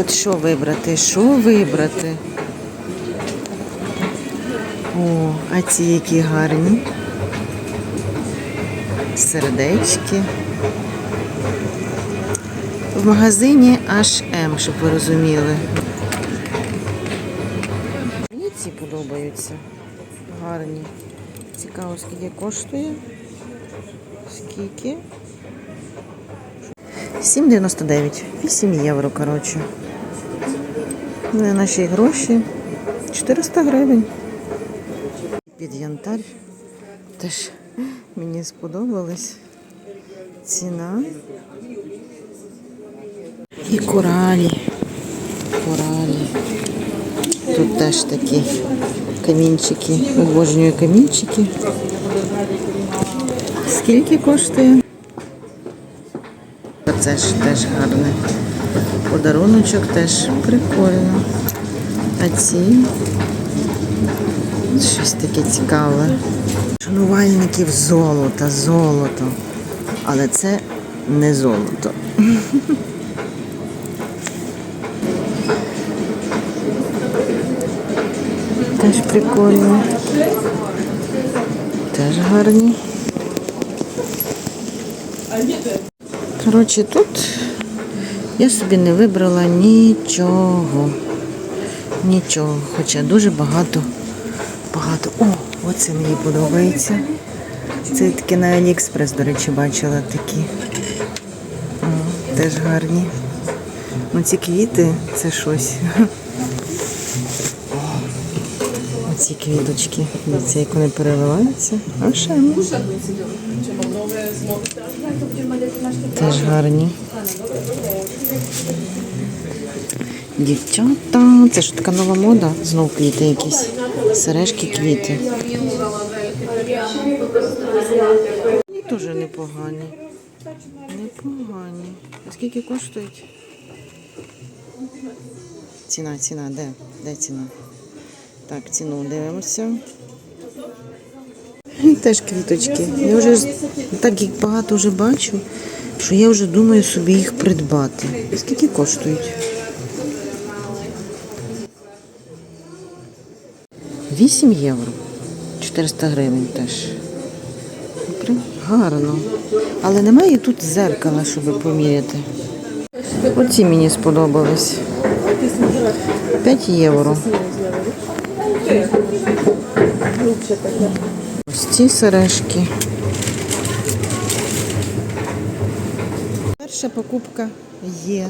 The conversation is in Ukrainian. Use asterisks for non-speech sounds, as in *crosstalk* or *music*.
От що вибрати? Що вибрати? О, а ці які гарні. Сердечки. В магазині H&M, щоб ви розуміли. Мені ці подобаються. Гарні. Цікаво, скільки коштує. Скільки? 7,99. 8 євро, коротше. На наші гроші 400 гривень. Під янтарь. Теж мені сподобалась ціна. І коралі. Коралі. Тут теж такі камінчики. Обожнюю камінчики. Скільки коштує? Це ж теж гарне. Подаруночок теж прикольно. А ці щось таке цікаве. Шанувальників золота, золото. Але це не золото. *laughs* Теж прикольно. Теж гарні. Коротше, тут я собі не вибрала нічого. Нічого. Хоча дуже багато, багато. О, оце мені подобається. Це таке на Аліекспрес, до речі, бачила такі. О, теж гарні. Ну ці квіти це щось. Оці квіточки. Дивіться, як вони переливаються. Ще. Теж гарні. Дівчата, це ж така нова мода. Знов квіти якісь. Сережки, квіти. Теж непогані. Непогані. А скільки коштують? Ціна, ціна, де? Де ціна? Так, ціну дивимося. Теж квіточки. Я вже так їх багато вже бачу, що я вже думаю собі їх придбати. Скільки коштують? 8 євро. 400 гривень теж. Гарно. Але немає тут зеркала, щоб поміряти. Оці мені сподобались. 5 євро. Ось ці сережки. Перша покупка є.